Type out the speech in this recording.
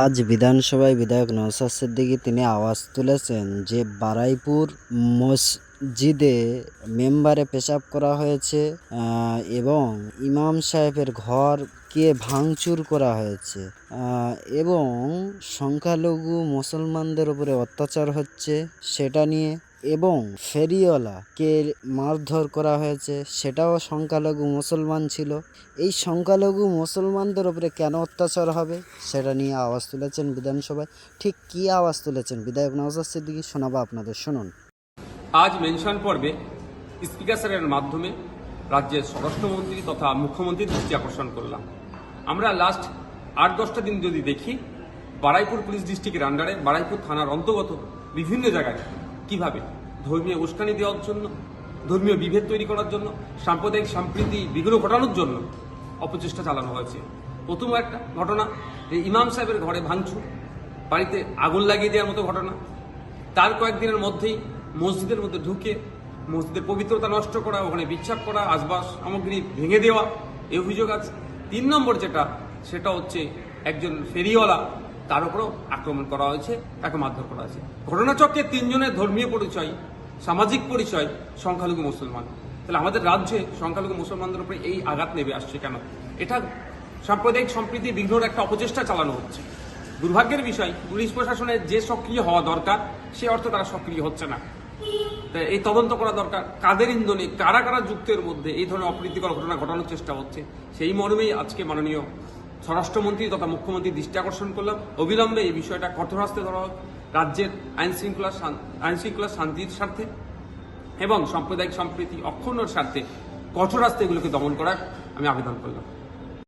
আজ বিধানসভায় বিধায়ক নওশাদ সিদ্দিকী তিনি আওয়াজ তুলেছেন যে বারাইপুর মসজিদে মেম্বারে পেশাব করা হয়েছে এবং ইমাম সাহেবের ঘর কে ভাঙচুর করা হয়েছে এবং সংখ্যালঘু মুসলমানদের উপরে অত্যাচার হচ্ছে সেটা নিয়ে। এবং ফেরিওয়ালাকে মারধর করা হয়েছে, সেটাও সংখ্যালঘু মুসলমান ছিল। এই সংখ্যালঘু মুসলমানদের উপরে কেন অত্যাচার হবে, সেটা নিয়ে আওয়াজ তুলেছেন বিধানসভায়। ঠিক কী আওয়াজ তুলেছেন? বিধায়ক নওজাদ সিদ্দিকী শোনাবো আপনাদের, শুনুন। আজ মেনশন পর্বে স্পিকার স্যারের মাধ্যমে রাজ্যের স্বরাষ্ট্রমন্ত্রী তথা মুখ্যমন্ত্রীর দৃষ্টি আকর্ষণ করলাম। আমরা লাস্ট আট দশটা দিন যদি দেখি, বারাইপুর পুলিশ ডিস্ট্রিক্টের আন্ডারে বারাইপুর থানার অন্তর্গত বিভিন্ন জায়গায় কীভাবে? ধর্মীয় উস্কানি দেওয়ার জন্য, ধর্মীয় বিভেদ তৈরি করার জন্য, সাম্প্রদায়িক সম্প্রীতি বিঘ্ন ঘটানোর জন্য অপচেষ্টা চালানো হয়েছে। প্রথম একটা ঘটনা, যে ইমাম সাহেবের ঘরে ভাঙচুর, বাড়িতে আগুন লাগিয়ে দেওয়ার মতো ঘটনা। তার কয়েকদিনের মধ্যেই মসজিদের মধ্যে ঢুকে, মসজিদের পবিত্রতা নষ্ট করা, ওখানে বিচ্ছাপ করা, আসবাস সামগ্রী ভেঙে দেওয়া এই অভিযোগ আছে। তিন নম্বর যেটা, সেটা হচ্ছে একজন ফেরিওয়ালা তার উপরও আক্রমণ করা হয়েছে, তাকে মারধর করা হয়েছে। ঘটনাচক্রে তিনজনের ধর্মীয় পরিচয়, সামাজিক পরিচয় সংখ্যালঘু মুসলমান। তাহলে আমাদের রাজ্যে সংখ্যালঘু মুসলমানদের উপরে এই আঘাত নেমে আসছে কেন? এটা সাম্প্রদায়িক সম্প্রীতি বিঘ্নর একটা অপচেষ্টা চালানো হচ্ছে। দুর্ভাগ্যের বিষয়, পুলিশ প্রশাসনের যে সক্রিয় হওয়া দরকার, সে অর্থ তারা সক্রিয় হচ্ছে না। এই তদন্ত করা দরকার। কাদের ইন্ধনে, কারা কারা যুক্তের মধ্যে এই ধরনের অপ্রীতিকর ঘটনা ঘটানোর চেষ্টা হচ্ছে, সেই মর্মেই আজকে মাননীয় স্বরাষ্ট্রমন্ত্রী তথা মুখ্যমন্ত্রী দৃষ্টি আকর্ষণ করলাম। অবিলম্বে এই বিষয়টা কঠোর হাস্তে ধরা হোক। রাজ্যের আইন শৃঙ্খলা আইন শৃঙ্খলা শান্তির স্বার্থে এবং সাম্প্রদায়িক সম্প্রীতি অক্ষুণ্ণর স্বার্থে কঠোর হাস্তে এগুলোকে দমন করার আমি আবেদন করলাম।